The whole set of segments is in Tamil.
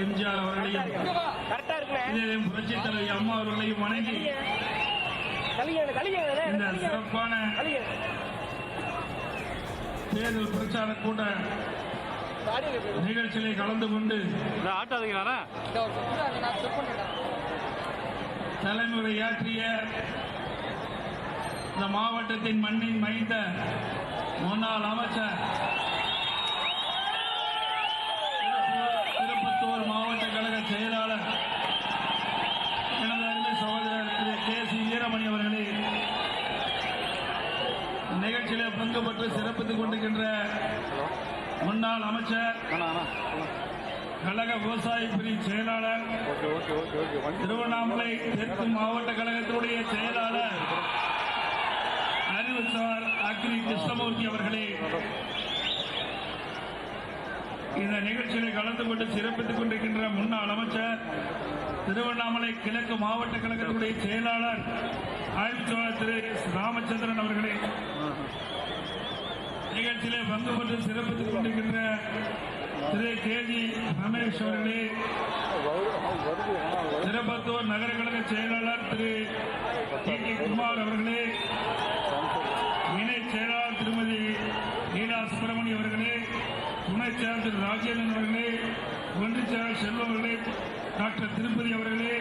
எம்ஜிஆர் அவர்களையும் அம்மா அவர்களையும் வணங்கி இந்த சிறப்பான தேர்தல் பிரச்சார கூட்ட நிகழ்ச்சியிலே கலந்து கொண்டு ஆட்டாதீங்களா தலைமுறையாற்றிய இந்த மாவட்டத்தின் மண்ணின் மைந்த முன்னாள் அமைச்சர் திருப்பத்தூர் மாவட்ட கழக செயலாளர் எனது அருமை சகோதரர் திரு கே சி வீரமணி அவர்களே நிகழ்ச்சியில பங்கு பெற்று சிறப்பித்துக் கொண்டிருக்கின்ற முன்னாள் அமைச்சர் கழக விவசாய பிரிவு செயலாளர் திருவண்ணாமலை தெற்கு மாவட்ட கழகத்தினுடைய செயலாளர் அறிவுசார் அக்னி கிருஷ்ணமூர்த்தி அவர்களே இந்த நிகழ்ச்சியில் கலந்து கொண்டு சிறப்பித்துக் கொண்டிருக்கின்ற முன்னாள் அமைச்சர் திருவண்ணாமலை கிழக்கு மாவட்ட கழகத்தினுடைய செயலாளர் ஆயிரத்தி திரு ராமச்சந்திரன் அவர்களே நிகழ்ச்சியிலே பங்கு பெற்று சிறப்பித்துக் கொண்டிருக்கின்ற திரு கே ஜி ரமேஷ் அவர்களே திருப்பத்தூர் நகர கழக செயலாளர் திரு டி கே குமார் அவர்களே இணை செயலாளர் திருமதி நீலா சுப்பிரமணி அவர்களே துணை செயலாளர் திரு ராஜேந்திரன் அவர்களே ஒன்றிய செயலாளர் செல்வம் அவர்களே டாக்டர் திருப்பதி அவர்களே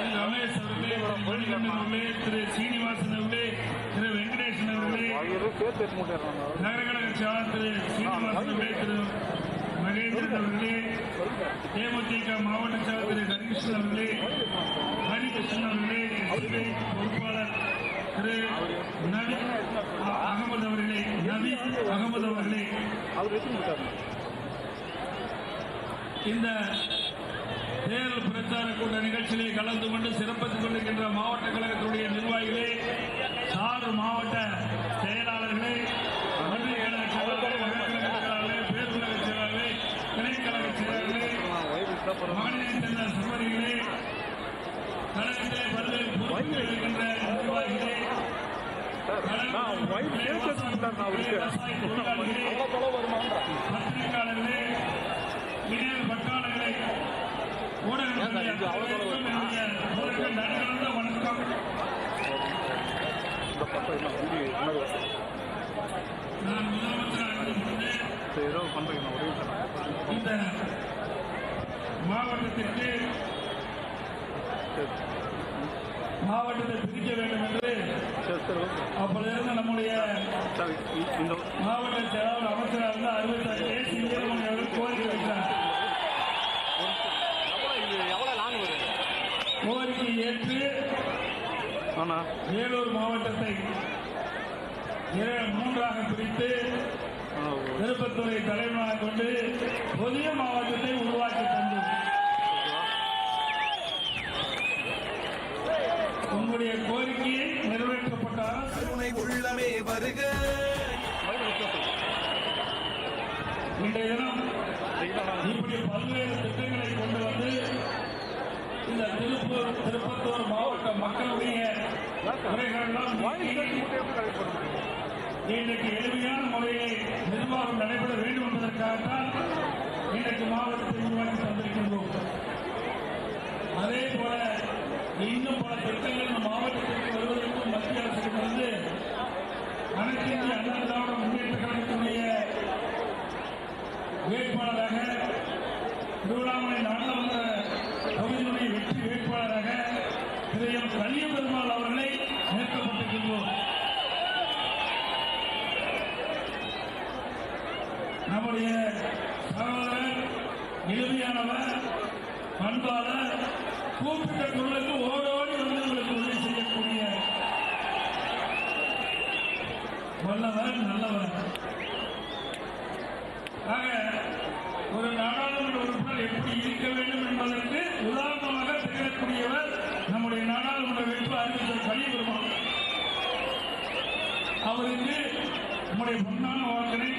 திரு ரமேஷ் அவர்களே திரு மணிகண்டன் அவர்களே திரு சீனிவாசன் அவர்களே திரு வெங்கடேசன் அவர்களே. நகரகழக செயலாளர் திரு சீனிவாசன் அவர்களே திரு மகேந்திரன் அவர்களே தேமுதிக மாவட்ட செயலர் திரு ஹரிகிருஷ்ணன் அவர்களே ஹரிகிருஷ்ணன் அவர்களே எஸ்பி பொறுப்பாளர் திரு நபி அகமது அவர்களே நபி அகமது அவர்களே. இந்த தேர்தல் பிரச்சார கூட்ட நிகழ்ச்சியிலே கலந்து கொண்டு சிறப்பித்துக் கொண்டிருக்கின்ற மாவட்ட கழகத்துடைய நிர்வாகிகளே சாறு மாவட்ட செயலாளர்களே பேருலக செயலாளர்களே கிளைக்கழக செயலாளர்களே சேர்ந்த சகோதரிகளே கழகத்திலே பல்வேறு பொறுப்புகள் இருக்கின்ற நிர்வாகிகளே விவசாய தொழிலாளிகளே இந்த மாவட்டத்திற்கு மாவட்டத்தை பிரிக்க வேண்டும் என்று அப்பொழுது நம்முடைய மாவட்ட செயலாளர் அமைச்சராக இருந்த அறுபத்தாறு கே சி வீரமணி அவர்கள் கோரிக்கை வைத்தார் எவ்வளோ இது எவ்வளோ லாங் வருது கோரிக்கை ஏற்று ஆனா வேலூர் மாவட்டத்தை மூன்றாக பிரித்து திருப்பத்தூரை தலைவனாக கொண்டு புதிய மாவட்டத்தை உருவாக்கி தந்தோம் உங்களுடைய கோரிக்கையை நிறைவேற்றப்பட்டால் கருணை உள்ளமே வருக. இன்றைய தினம் இப்படி பல்வேறு திட்டங்களை கொண்டு வந்து இந்த திருப்பூர் திருப்பத்தூர் மாவட்ட மக்களுடைய இன்றைக்கு எளிமையான முறையை நிர்வாகம் நடைபெற வேண்டும் என்பதற்காகத்தான் இன்றைக்கு மாவட்டத்தை உருவாக்கி தந்திருக்கின்றோம். அதே போல இன்னும் பல திட்டங்கள் இந்த மாவட்டத்திற்கு வருவதற்கும் மத்திய அரசிடமிருந்து அனைத்து இந்திய அண்ணா திராவிட முன்னேற்ற கழகத்தினுடைய வேட்பாளராக திருவண்ணாமலை நாடாளுமன்ற தொகுதியினுடைய வெற்றி வேட்பாளராக இதயம் எம் கலிய பெருமாள் அவர்களை நிறுத்தப்பட்டிருக்கின்றோம் நம்முடைய சகோதரர் எளிமையானவர் பண்பாளர் கூப்பிட்ட குரலுக்கு ஓடோடி வந்து உங்களுக்கு உதவி செய்யக்கூடிய வல்லவர் நல்லவர். ஆக ஒரு நாடாளுமன்ற உறுப்பினர் எப்படி இருக்க வேண்டும் என்பதற்கு உதாரணமாக திகழக்கூடியவர் நம்முடைய நாடாளுமன்ற வேட்பாளர் அறிவித்தர் கலிபெருமாள் அவருக்கு நம்முடைய பொன்னான வாக்கினை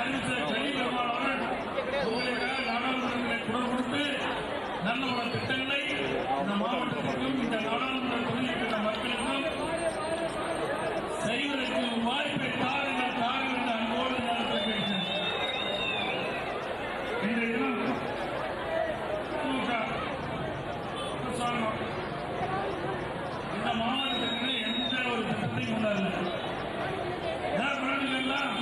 அறிவிச்சர் கலி பெருமாள் உங்களுக்காக குரல் கொடுத்து நல்ல ஒரு திட்டங்களை இந்த மாவட்டத்திற்கும் இந்த நாடாளுமன்ற தொகுதியில் இருக்கிற மக்களுக்கும் செய்வதற்கு வாய்ப்பை தாருங்கள் தாருங்கள் என்று அன்போடு நான் கேட்கிறேன் இன்றைய தினம் திமுக அரசாங்கம் இந்த மாவட்டத்திற்கு எந்த ஒரு திட்டத்தையும் கொண்டாடல யார் முன்னாடிலாம்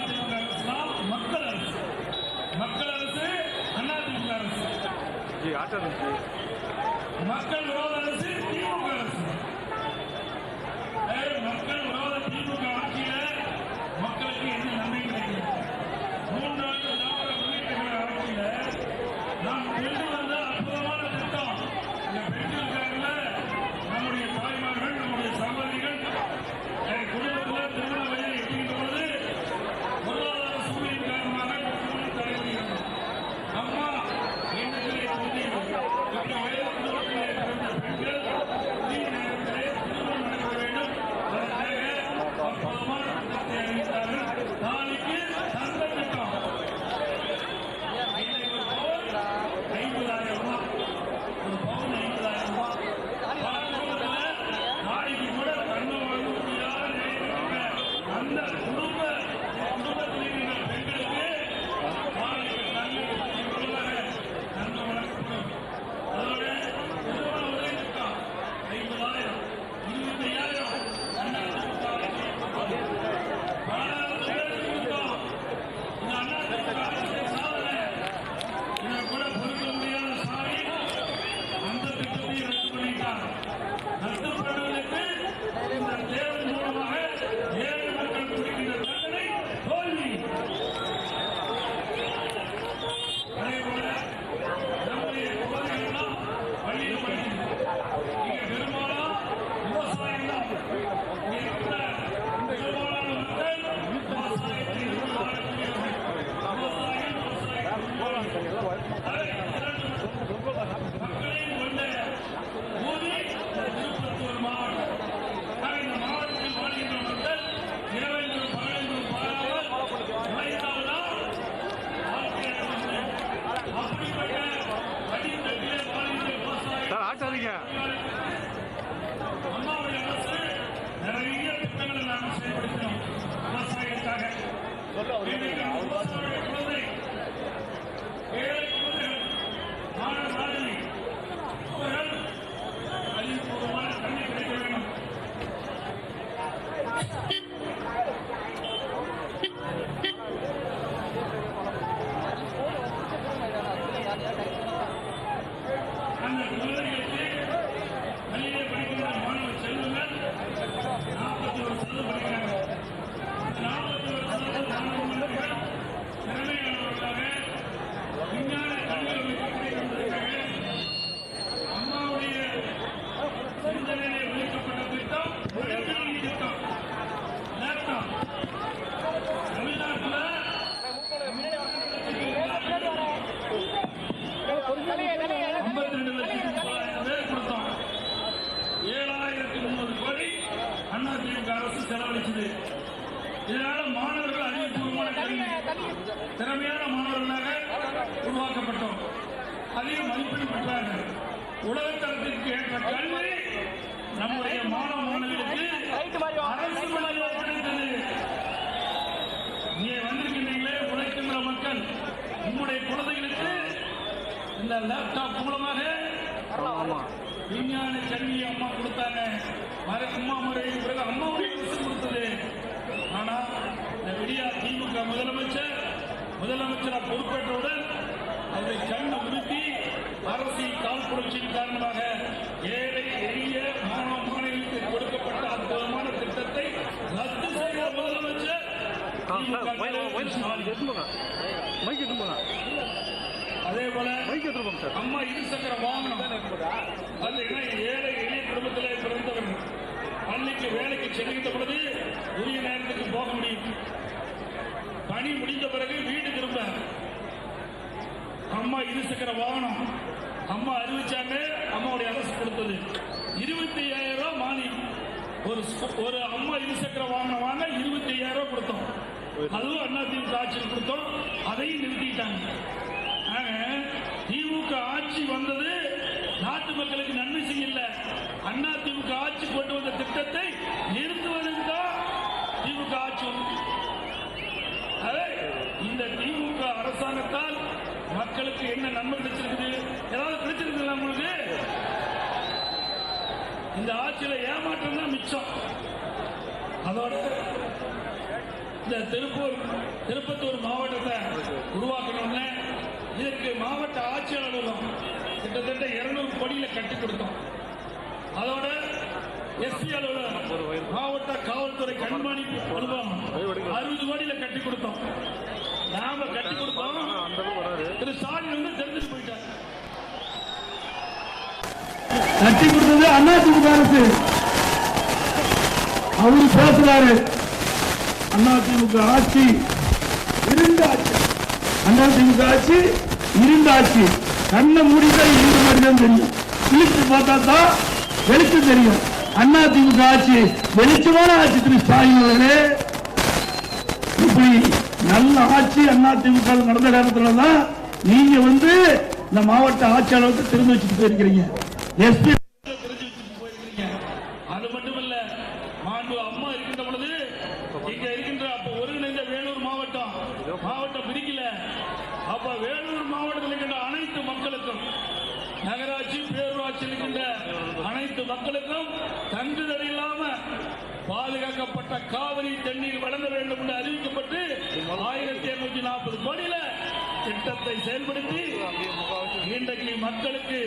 அதிமுக அரசுலாம் மக்கள் அரசு மக்கள் அரசு அதிமுக அரசு ஜி ஆட்டோ அண்ணா திமுக அரசு செலவழிச்சது. இதனால மாணவர்கள் அறிவுபூர்வமான கல்வி திறமையான மாணவர்களாக உருவாக்கப்பட்டோம். அதிக மதிப்பெண் பெற்றார்கள். உலகத்தரத்திற்கு ஏற்ற கல்வி நம்முடைய மாணவ மாணவிகளுக்கு அரசு கிடைத்தது இங்கே வந்திருக்கின்றீங்களே உழைக்கின்ற மக்கள் உங்களுடைய குழந்தைகளுக்கு இந்த லேப்டாப் மூலமாக விஞ்ஞான கல்வி அம்மா கொடுத்தாங்க. மறு அம்மா முறைக்கு பிறகு அம்மாவுடைய அரசு கொடுத்தது. ஆனா இந்த விடியா திமுக முதலமைச்சர் முதலமைச்சரா பொறுப்பேற்றவுடன் அதை கண்ணு உறுத்தி அரசியல் கால் புரட்சியின் காரணமாக ஏழை எளிய மாணவ மாணவிகளுக்கு கொடுக்கப்பட்ட அற்புதமான திட்டத்தை ரத்து செய்த முதலமைச்சர் அதே போல அம்மா இருசக்கர வாகனம். ஏழை எளிய குடும்பத்திலே பிறந்தவர்கள். பள்ளிக்கு வேலைக்கு செல்கின்ற பொழுது உரிய நேரத்துக்கு போக முடியும். பணி முடிந்த பிறகு வீடு திரும்ப அம்மா இருசக்கர வாகனம். அம்மா அறிவிச்சாங்க அம்மாவுடைய அரசு கொடுத்தது. இருபத்தி ஐயாயிரம் ரூபாய் மானியம் ஒரு ஒரு அம்மா இருசக்கர வாகனம் வாங்க இருபத்தி ஐயாயிரம் ரூபாய் கொடுத்தோம். அதுவும் அண்ணா திமுக ஆட்சியில் கொடுத்தோம். அதையும் நிறுத்திட்டாங்க. திமுக ஆட்சி வந்தது நாட்டு மக்களுக்கு நன்மை செய்யல. அண்ணா திமுக ஆட்சி கொண்டு வந்த திட்டத்தை நிறுத்துவதற்கு தான் திமுக ஆட்சி. இந்த திமுக அரசாங்கத்தால் மக்களுக்கு என்ன நன்மை கிடைச்சிருக்குது? ஏதாவது கிடைச்சிருக்குங்களா உங்களுக்கு? இந்த ஆட்சியில ஏமாற்றம் தான் மிச்சம். அதோட இந்த திருப்பூர் திருப்பத்தூர் மாவட்டத்தை உருவாக்கணும்னு இதற்கு மாவட்ட ஆட்சியாளர்களும் கிட்டத்தட்ட இருநூறு கோடியில கட்டி கொடுத்தோம். அதோட எஸ்பி அலுவலகம் மாவட்ட காவல்துறை கண்காணிப்பு அலுவலகம். அறுபது கோடியில கட்டி கொடுத்தோம். நாம கட்டி கொடுத்தோம். திரு ஸ்டாலின் வந்து தெரிஞ்சுட்டு போயிட்டார். கட்டி கொடுத்தது அதிமுக அரசு. அவரு பேசுறாரு. அதிமுக ஆட்சி இருந்த ஆட்சி. அதிமுக ஆட்சி இருந்த ஆட்சி. கண்ணை மூடிதான் இருந்த மாதிரி தான் தெரியும். கிழிச்சு பார்த்தா தான் வெளிச்சம் தெரியும். அதிமுக ஆட்சி வெளிச்சமான ஆட்சி திரு ஸ்டாலின் அவர்களே. இப்படி நல்ல ஆட்சி அதிமுக நடந்த நேரத்துல தான் நீங்க வந்து இந்த மாவட்ட ஆட்சியாளருக்கு திறந்து வச்சுட்டு போயிருக்கிறீங்க. எஸ்பி தெரிஞ்சு வச்சுட்டு போயிருக்கீங்க அது மட்டுமல்ல மாண்பு அம்மா இருக்கின்ற பொழுது இங்க இருக்கின்ற அப்ப ஒருங்கிணைந்த வேலூர் மாவட்டம் மாவட்டம் பிரிக்கல அப்ப வேலூர் மாவட்டத்தில் இருக்கின்ற அனைத்து மக்களுக்கும் நகராட்சி பேரூராட்சி இருக்கின்ற அனைத்து மக்களுக்கும் தங்குதல் இல்லாம பாதுகாக்கப்பட்ட காவிரி தண்ணீர் வழங்க வேண்டும் என்று அறிவிக்கப்பட்டு ஆயிரத்தி இருநூத்தி நாற்பது கோடியில திட்டத்தை செயல்படுத்தி இன்றைக்கு மக்களுக்கு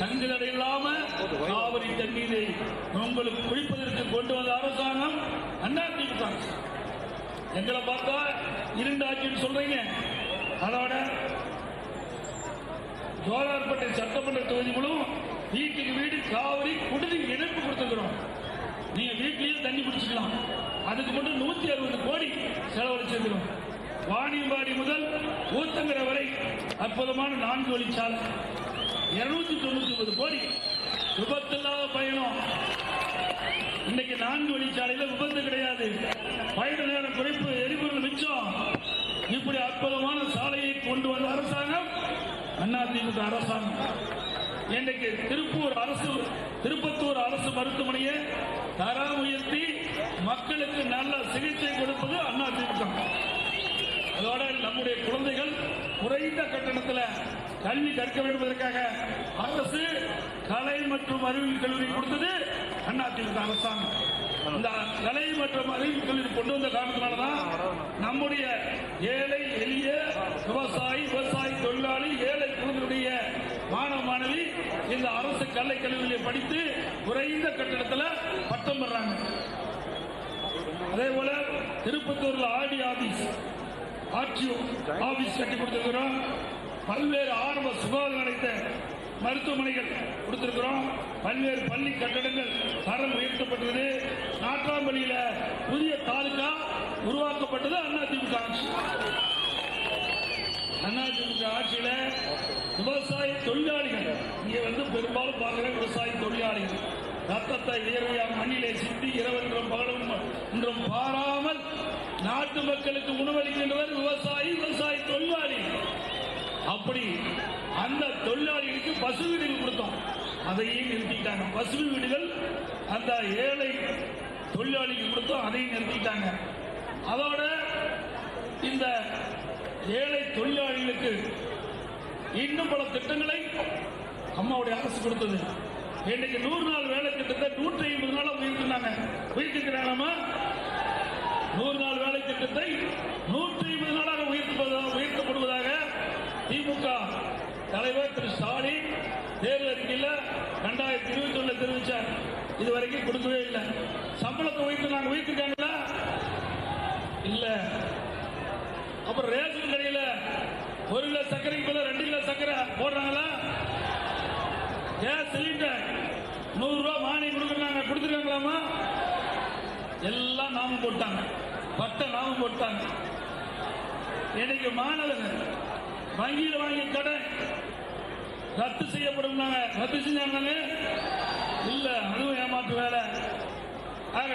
தங்குதல் இல்லாம காவிரி தண்ணீரை உங்களுக்கு குடிப்பதற்கு கொண்டு வந்த அரசாங்கம் அதிமுக எங்களை பார்த்தா இரண்டு ஆட்சின்னு சொல்றீங்க. அதோட ஜோலார்பேட்டை சட்டமன்ற தொகுதி முழுவதும் வீட்டுக்கு வீடு காவிரி குடிநீர் இணைப்பு கொடுத்துக்கிறோம் நீங்க வீட்லயே தண்ணி பிடிச்சிக்கலாம். அதுக்கு மட்டும் நூத்தி அறுபது கோடி செலவழிச்சிருக்கிறோம். வாணியம்பாடி முதல் ஊத்தங்கரை வரை அற்புதமான நான்கு வழிச்சாலை. இருநூத்தி தொண்ணூத்தி ஒன்பது கோடி விபத்தில்லாத பயணம். இன்னைக்கு நான்கு வழிச்சாலையில விபத்து கிடையாது. பயண நேரம் குறைப்பு எரிபொருள் மிச்சம். இப்படி அற்புதமான சாலையை கொண்டு வந்த அரசாங்கம் அதிமுக அரசாங்கம். இன்னைக்கு திருப்பூர் அரசு திருப்பத்தூர் அரசு மருத்துவமனையை தரம் உயர்த்தி மக்களுக்கு நல்ல சிகிச்சை கொடுப்பது அண்ணா திமுக. அதோட நம்முடைய குழந்தைகள் குறைந்த கட்டணத்தில் கல்வி கற்க வேண்டும் என்பதற்காக அரசு கலை மற்றும் அறிவியல் கல்லூரி கொடுத்தது அண்ணா திமுக அரசாங்கம். இந்த கலை மற்றும் அறிவியல் கல்லூரி கொண்டு வந்த காரணத்தினாலதான் நம்முடைய ஏழை எளிய விவசாயி விவசாயி தொழிலாளி ஏழை குழந்தைகளுடைய மாணவ மாணவி இந்த அரசு கலை கல்லூரியில் படித்து குறைந்த கட்டணத்தில் பட்டம் பெறாங்க. அதே போல திருப்பத்தூர்ல ஆடி ஆபீஸ் ஆட்சி ஆபீஸ் கட்டி கொடுத்திருக்கிறோம். பல்வேறு ஆரம்ப சுகாதார நிலையத்த மருத்துவமனைகள் கொடுத்திருக்கிறோம். பல்வேறு பள்ளி கட்டடங்கள் தரம் உயர்த்தப்பட்டது. நாட்டாம்பள்ளியில புதிய தாலுகா உருவாக்கப்பட்டது அதிமுக ஆட்சி. அதிமுக ஆட்சியில விவசாய தொழிலாளிகள். இங்க வந்து பெரும்பாலும் பார்க்கிற விவசாய தொழிலாளிகள். ரத்தத்தை இயற்கையாக மண்ணிலே சிந்தி இரவென்றும் பகலும் என்றும் பாராமல் நாட்டு மக்களுக்கு உணவளிக்கின்றவர் விவசாயி விவசாய தொழிலாளி. அப்படி அந்த தொழிலாளிகளுக்கு பசு வீடுகள் கொடுத்தோம். அதையும் நிறுத்திட்டாங்க. பசு வீடுகள் அந்த ஏழை தொழிலாளிக்கு கொடுத்தோம். அதையும் நிறுத்திட்டாங்க. அதோட இந்த ஏழை தொழிலாளிகளுக்கு இன்னும் பல திட்டங்களை அம்மாவுடைய அரசு கொடுத்தது. இன்னைக்கு நூறு நாள் வேலை திட்டத்தை நூற்றி ஐம்பது நாளா உயர்த்தினாங்க உயர்த்திக்கிறாங்கம்மா நூறு நாள் வேலை திட்டத்தை நூற்றி ஐம்பது நாளாக உயர்த்தப்படுவதாக உயர்த்தப்படுவதாக திமுக தலைவர் திரு ஸ்டாலின் தேர்தல் அறிக்கையில் ரெண்டாயிரத்தி இருபத்தி ஒண்ணு தெரிவிச்சார். இது வரைக்கும் கொடுக்கவே இல்லை. சம்பளத்தை உயர்த்தினாங்க. உயர்த்திருக்காங்களா? இல்ல. அப்புறம் ரேஷன் கடையில் ஒரு கிலோ சர்க்கரைக்கு ரெண்டு கிலோ சர்க்கரை போடுறாங்களா? Gas cylinder. நூறு ரூபாய் மானியம் கொடுக்குறாங்க கொடுத்துருக்காங்களாமா? எல்லாம் நாமம் போட்டாங்க. பட்ட நாமம் போட்டாங்க. இன்னைக்கு மாணவர்கள் வங்கியில் வாங்கிய கடன் ரத்து செய்யப்படும் ரத்து செஞ்சாங்க இல்ல அதுவும் ஏமாற்று வேலை. ஆக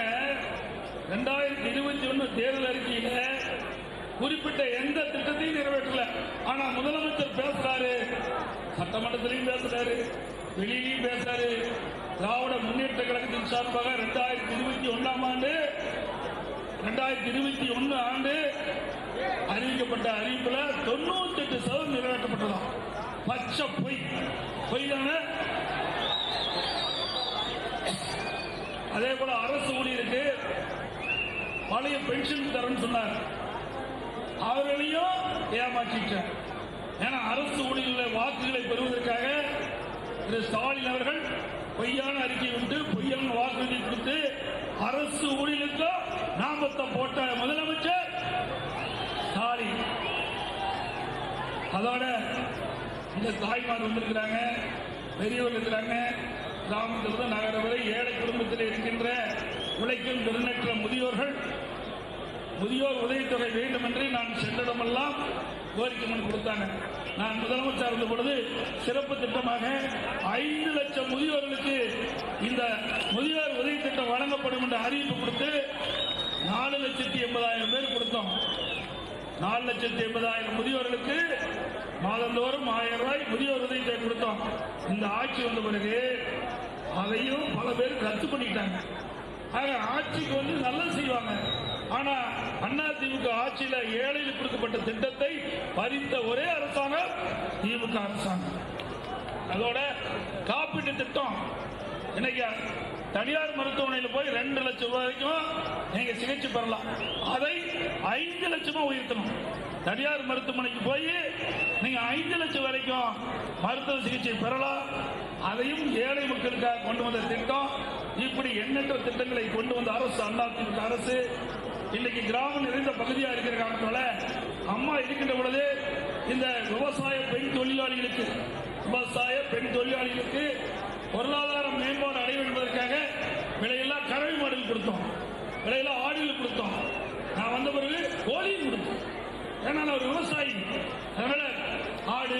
ரெண்டாயிரத்தி இருபத்தி ஒன்று தேர்தல் அறிக்கையில குறிப்பிட்ட எந்த திட்டத்தையும் நிறைவேற்றல. ஆனா முதலமைச்சர் பேசுறாரு. சட்டமன்றத்திலையும் பேசுறாரு. வெளியிலையும் பேசுறாரு. திராவிட முன்னேற்ற கழகத்தின் சார்பாக ரெண்டாயிரத்தி இருபத்தி ஒன்னாம் ஆண்டு ரெண்டாயிரத்தி இருபத்தி ஒன்னு ஆண்டு அறிவிக்கப்பட்ட அறிவிப்புல தொண்ணூத்தி எட்டு சதவீதம் நிறைவேற்றப்பட்டதாம். பச்சை பொய். பொய் தானே அதே போல அரசு ஊழியருக்கு பழைய பென்ஷன் தரேன்னு சொன்னார். அவர்களையும் ஏமாற்றிட்டார். ஏன்னா அரசு ஊழியர்களை வாக்குகளை பெறுவதற்காக திரு ஸ்டாலின் அவர்கள் பொய்யான அறிக்கை விட்டு பொய்யான வாக்குறுதி கொடுத்து அரசு ஊழியர்களுக்கு நாமத்தை போட்ட முதலமைச்சர் ஸ்டாலின். அதோட இந்த தாய்மார் வந்திருக்கிறாங்க பெரியவர்கள் இருக்கிறாங்க. கிராமத்திலிருந்து நகர வரை ஏழை குடும்பத்தில் இருக்கின்ற உழைக்கும் திறனற்ற முதியோர்கள் முதியோர் உதவித்தொகை வேண்டும் என்று நான் சென்றிடமெல்லாம் கோரிக்கை மனு கொடுத்தாங்க. நான் முதலமைச்சர் இருந்த பொழுது சிறப்பு திட்டமாக ஐந்து லட்சம் முதியோர்களுக்கு இந்த முதியோர் உதவி திட்டம் வழங்கப்படும் என்ற அறிவிப்பு கொடுத்து நாலு லட்சத்தி எண்பதாயிரம் பேர் கொடுத்தோம். நாலு லட்சத்தி எண்பதாயிரம் முதியோர்களுக்கு மாதந்தோறும் ஆயிரம் ரூபாய் முதியோர் உதவி தொகை கொடுத்தோம். இந்த ஆட்சி வந்த பிறகு அதையும் பல பேர் ரத்து பண்ணிட்டாங்க. ஆக ஆட்சிக்கு வந்து நல்லது செய்வாங்க. ஆனா அண்ணா திமுக ஆட்சியில ஏழையில் கொடுக்கப்பட்ட திட்டத்தை பறித்த ஒரே அரசாங்கம் திமுக அரசாங்கம். அதோட காப்பீட்டு திட்டம் இன்னைக்கு தனியார் மருத்துவமனையில் போய் ரெண்டு லட்சம் ரூபாய் வரைக்கும் நீங்க சிகிச்சை பெறலாம். அதை ஐந்து லட்சமா உயர்த்தணும். தனியார் மருத்துவமனைக்கு போய் நீங்க ஐந்து லட்சம் வரைக்கும் மருத்துவ சிகிச்சை பெறலாம். அதையும் ஏழை மக்களுக்காக கொண்டு வந்த திட்டம். இப்படி எண்ணற்ற திட்டங்களை கொண்டு வந்த அரசு அதிமுக அரசு இன்னைக்கு கிராமம் நிறைந்த பகுதியா இருக்கிற காரணத்தால அம்மா இருக்கின்ற பொழுது இந்த விவசாய பெண் தொழிலாளிகளுக்கு விவசாய பெண் தொழிலாளிகளுக்கு பொருளாதார மேம்பாடு அடைய என்பதற்காக விலையெல்லாம் கறவை மாடுகள் கொடுத்தோம். விலையெல்லாம் ஆடுகள் கொடுத்தோம். நான் வந்த பிறகு கோழியும் கொடுத்தோம். ஏன்னா நான் ஒரு விவசாயி. அதனால ஆடு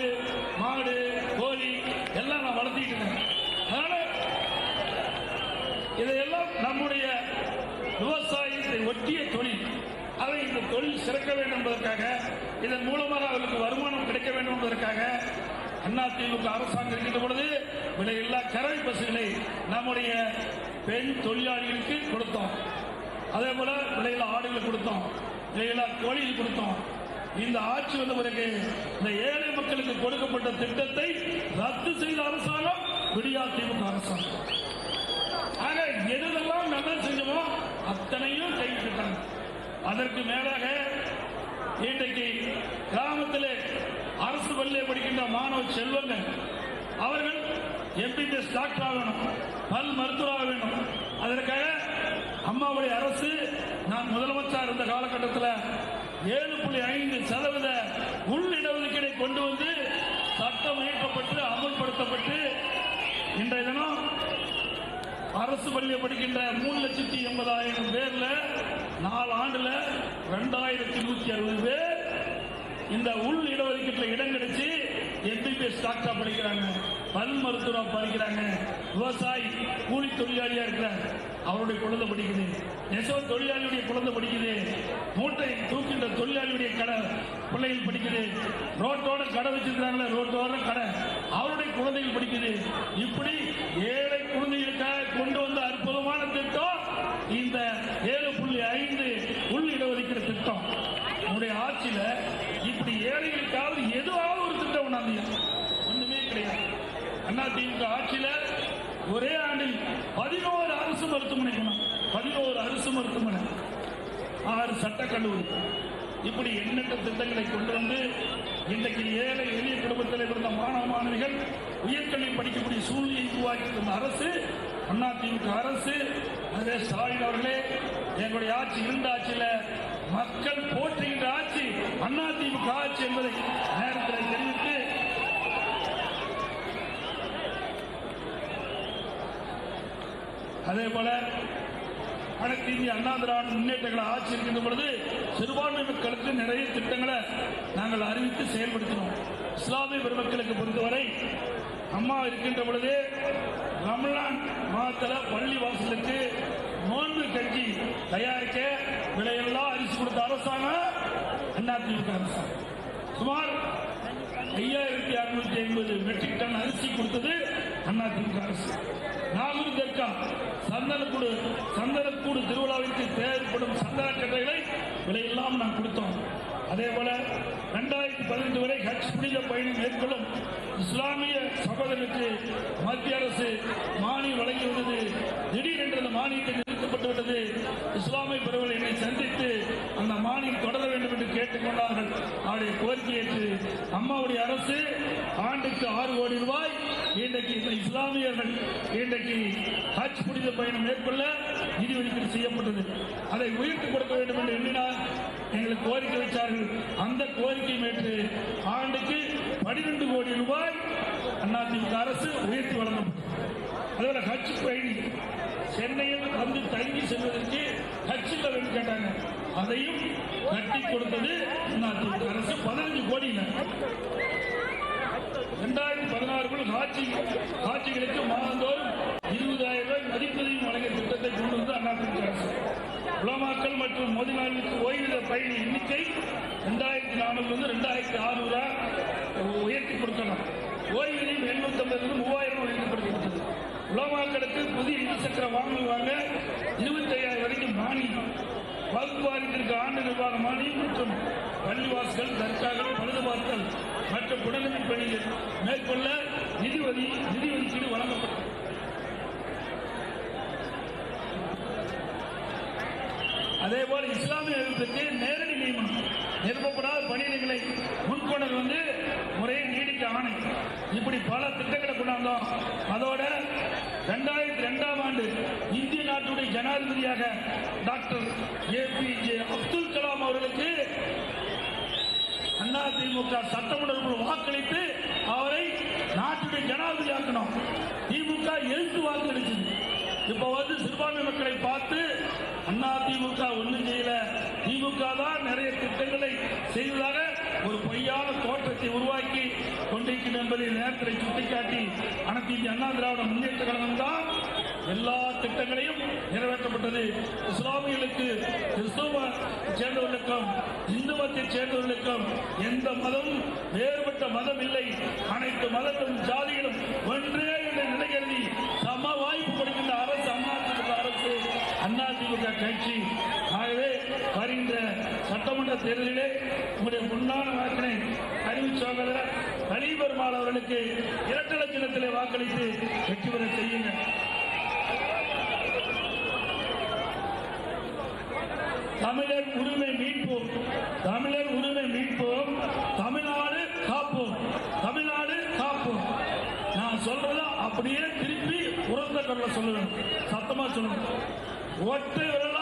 மாடு கோழி எல்லாம் நான் வளர்த்திட்டு இருக்கேன் அதனால இதையெல்லாம் நம்முடைய விவசாயத்தை ஒட்டிய தொழில் அதை இந்த தொழில் சிறக்க வேண்டும் என்பதற்காக இதன் மூலமாக அவர்களுக்கு வருமானம் கிடைக்க வேண்டும் என்பதற்காக அதிமுக அரசாங்கம் இருக்கின்ற பொழுது விலையில்லா கரவை பசுகளை நம்முடைய பெண் தொழிலாளிகளுக்கு கொடுத்தோம். அதே போல விலையில்லா ஆடுகள் கொடுத்தோம் விலையில்லா கோழிகள் கொடுத்தோம். இந்த ஆட்சி வந்த பிறகு இந்த ஏழை மக்களுக்கு கொடுக்கப்பட்ட திட்டத்தை ரத்து செய்த அரசாங்கம் விடியா திமுக அரசாங்கம். எதெல்லாம் நல்லது செஞ்சோமோ அத்தனையும் கைவிட்டுட்டாங்க அதற்கு மேலாக இன்றைக்கு கிராமத்தில் அரசு பள்ளியை படிக்கின்ற மாணவ செல்வங்கள் அவர்கள் எம்பிபிஎஸ் டாக்டர் ஆகணும் பல் மருத்துவராக வேண்டும் அதற்காக அம்மாவுடைய அரசு நான் முதலமைச்சர் இருந்த காலகட்டத்தில் ஏழு புள்ளி ஐந்து சதவீத உள்ளிடஒதுக்கீடை கொண்டு வந்து சட்டம் இயக்கப்பட்டு அமல்படுத்தப்பட்டு இன்றைய தினம் அரசு பள்ளியை படிக்கின்ற மூணு லட்சத்தி எண்பதாயிரம் பேர்ல நாலு ஆண்டுல ரெண்டாயிரத்தி நூத்தி அறுபது பேர் இந்த உள் இடஒதுக்கீட்டுல இடம் கிடைச்சு எம்பிபிஎஸ் டாக்டரா படிக்கிறாங்க. பல் மருத்துவம் படிக்கிறாங்க. விவசாயி கூலி தொழிலாளியா இருக்கிறார் அவருடைய குழந்தை படிக்குது. நெசவு தொழிலாளியுடைய குழந்தை படிக்குது. மூட்டை தூக்கின்ற தொழிலாளியுடைய கடை பிள்ளைகள் படிக்குது. ரோட்டோட கடை வச்சிருக்கிறாங்களே ரோட்டோட கடை. அவருடைய குழந்தைகள் படிக்குது. இப்படி ஏழை குழந்தைகளுக்காக கொண்டு வந்த அற்புதமான திட்டம் இந்த ஏழு புள்ளி ஐந்து உள் இடஒதுக்கீடு திட்டம். நம்முடைய ஆட்சியில இப்படி ஏழைகளுக்காவது எதுவாவது ஒரு திட்டம் கொண்டாந்தீங்க ஒண்ணுமே கிடையாது. அண்ணா திமுக ஆட்சியில ஒரே ஆண்டில் பதினோரு அரசு மருத்துவமனை பதினோரு அரசு மருத்துவமனை ஆறு சட்டக்கல்லூரி. இப்படி எண்ணற்ற திட்டங்களை கொண்டு வந்து இன்றைக்கு ஏழை எளிய குடும்பத்தில் இருந்த மாணவ மாணவிகள் உயர்கல்வி படிக்கக்கூடிய சூழ்நிலையை உருவாக்கி இருந்த அரசு அண்ணா அரசு அதே ஸ்டாலின் அவர்களே எங்களுடைய ஆட்சி இருந்த ஆட்சியில் மக்கள் போற்றுகின்ற ஆட்சி அண்ணா ஆட்சி என்பதை நேரத்தில் தெரிவித்து அதே போல அனைத்து இந்திய அண்ணா திராவிட முன்னேற்றங்களை ஆட்சி இருக்கின்ற பொழுது சிறுபான்மை மக்களுக்கு நிறைய திட்டங்களை நாங்கள் அறிவித்து செயல்படுத்தினோம். இஸ்லாமிய பெருமக்களுக்கு பொறுத்தவரை அம்மா இருக்கின்ற பொழுது ரமலான் மாதத்தில் பள்ளி வாசலுக்கு நோன்பு கட்சி தயாரிக்க விலையெல்லாம் அரிசி கொடுத்த அரசாங்கம் அதிமுக அரசாங்கம் சுமார் ஐயாயிரத்தி அறுநூத்தி ஐம்பது மெட்ரிக் டன் அரிசி கொடுத்தது அதிமுக அரசு. நாகூர் தெற்கா சந்தனக்கூடு சந்தனக்கூடு திருவிழாவிற்கு தேவைப்படும் சந்தன கட்டைகளை விலையெல்லாம் நாம் கொடுத்தோம். அதே போல இரண்டாயிரத்தி பதினைந்து வரை ஹஜ் புனித பயணம் மேற்கொள்ளும் இஸ்லாமிய சகோதரருக்கு மத்திய அரசு மானியம் வழங்கியுள்ளது. திடீரென்று அந்த மானியத்தை நிறுத்தப்பட்டு இஸ்லாமிய பிரிவுகள் என்னை சந்தித்து அந்த மானியம் தொடர வேண்டும் என்று கேட்டுக்கொண்டார்கள். அவருடைய கோரிக்கை ஏற்று அம்மாவுடைய அரசு ஆண்டுக்கு ஆறு கோடி ரூபாய் இன்றைக்கு இந்த இஸ்லாமியர்கள் இன்றைக்கு ஹஜ் புனித பயணம் மேற்கொள்ள நிதி ஒதுக்கீடு செய்யப்பட்டது. அதை உயர்த்தி கொடுக்க வேண்டும் என்று எண்ணினார் எங்களுக்கு கோரிக்கை வைத்தார்கள். அந்த கோரிக்கை ஏற்று ஆண்டுக்கு பனிரெண்டு கோடி ரூபாய் அதிமுக அரசு உயர்த்தி வழங்கப்பட்டது. அதோட ஹஜ் பயணி சென்னையில் வந்து தங்கி செல்வதற்கு ஹஜ்ஜில் வேணும் கேட்டாங்க. அதையும் கட்டி கொடுத்தது அரசு பதினஞ்சு கோடியில். இரண்டாயிரத்தி பதினாறுக்குள் காட்சி காட்சிகளுக்கு மாதந்தோறும் இருபதாயிரம் ரூபாய் மதிப்பதையும் வழங்கிய திட்டத்தை கொண்டு வந்து அதிமுக அரசு. உலமாக்கல் மற்றும் மோதினாளுக்கு ஓய்வூதிய பயணி எண்ணிக்கை ரெண்டாயிரத்தி நானூறுலேருந்து ரெண்டாயிரத்தி ஆறுநூறா உயர்த்தி கொடுக்கணும் ஓய்வூதியம் எண்ணூத்தி ஐம்பதுலேருந்து மூவாயிரம் உயர்த்தப்படுத்தப்பட்டது புதிய வாங்குவாங்க இருபத்தி ஐயாயிரம் வரைக்கும் மானியம் வகுப்பாரியத்திற்கு ஆண்டு நிர்வாக மானியம் மற்றும் பள்ளிவாசல்கள் தற்காகள் பழுதுபார்த்தல் மற்றும் குடநீதி பணிகள் மேற்கொள்ள நிதி ஒதி நிதி ஒதுக்கீடு வழங்கப்பட்டது. அதேபோல் இஸ்லாமிய எழுத்துக்கு நேரடி நியமனம் நிரப்பப்படாத பணியிடங்களை முன்கொண்டது வந்து முறையை நீடிக்க ஆணை. இப்படி பல திட்டங்களை கொண்டாந்தோம். அதோட இரண்டாயிரத்தி ரெண்டாம் ஆண்டு இந்திய நாட்டுடைய ஜனாதிபதியாக doctor A P J Abdul Kalam அவர்களுக்கு அதிமுக சட்டமன்ற வாக்களித்து அவரை நாட்டுடைய ஜனாதிபதி ஆக்கணும். திமுக எழுத்து வாக்களிச்சது இப்ப வந்து சிறுபான்மை மக்களை பார்த்து அண்ணா திமுக ஒன்றும் செய்யல. திமுக தான் நிறைய திட்டங்களை செய்வதாக ஒரு பொய்யான தோற்றத்தை உருவாக்கி கொண்டிருக்கிறது என்பதை நேரத்தை சுட்டிக்காட்டி அனைத்து இந்திய அண்ணா திராவிட முன்னேற்ற கழகம் தான் எல்லா திட்டங்களையும் நிறைவேற்றப்பட்டது. இஸ்லாமியர்களுக்கு கிறிஸ்தவ சேர்ந்தவர்களுக்கும் இந்து மதத்தை சேர்ந்தவர்களுக்கும் எந்த மதம் வேறுபட்ட மதம் இல்லை. அனைத்து மதங்களும் ஜாதிகளும் ஒன்றே என்ற நிலைகருதி சம வாய்ப்பு கொடுக்கின்ற அரசு அதிமுக அரசு அதிமுக கட்சி ஆகவே வருகின்ற சட்டமன்ற தேர்தலிலே உங்களுடைய முன்னாள் வாக்கினை அறிவு சகோதரர் கலீபெருமாள் அவர்களுக்கு இரட்டை லட்சணத்திலே வாக்களித்து வெற்றி பெற செய்யுங்கள் தமிழர் உரிமை மீட்போம். தமிழர் உரிமை மீட்போம். தமிழ்நாடு காப்போம். தமிழ்நாடு காப்போம். நான் சொல்றத அப்படியே திருப்பி உரத்த கடல சொல்லுவேன். சத்தமா சொல்லுவேன். ஒற்றை விரல்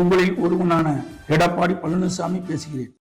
உங்களில் ஒருவனான எடப்பாடி பழனிசாமி பேசுகிறேன்.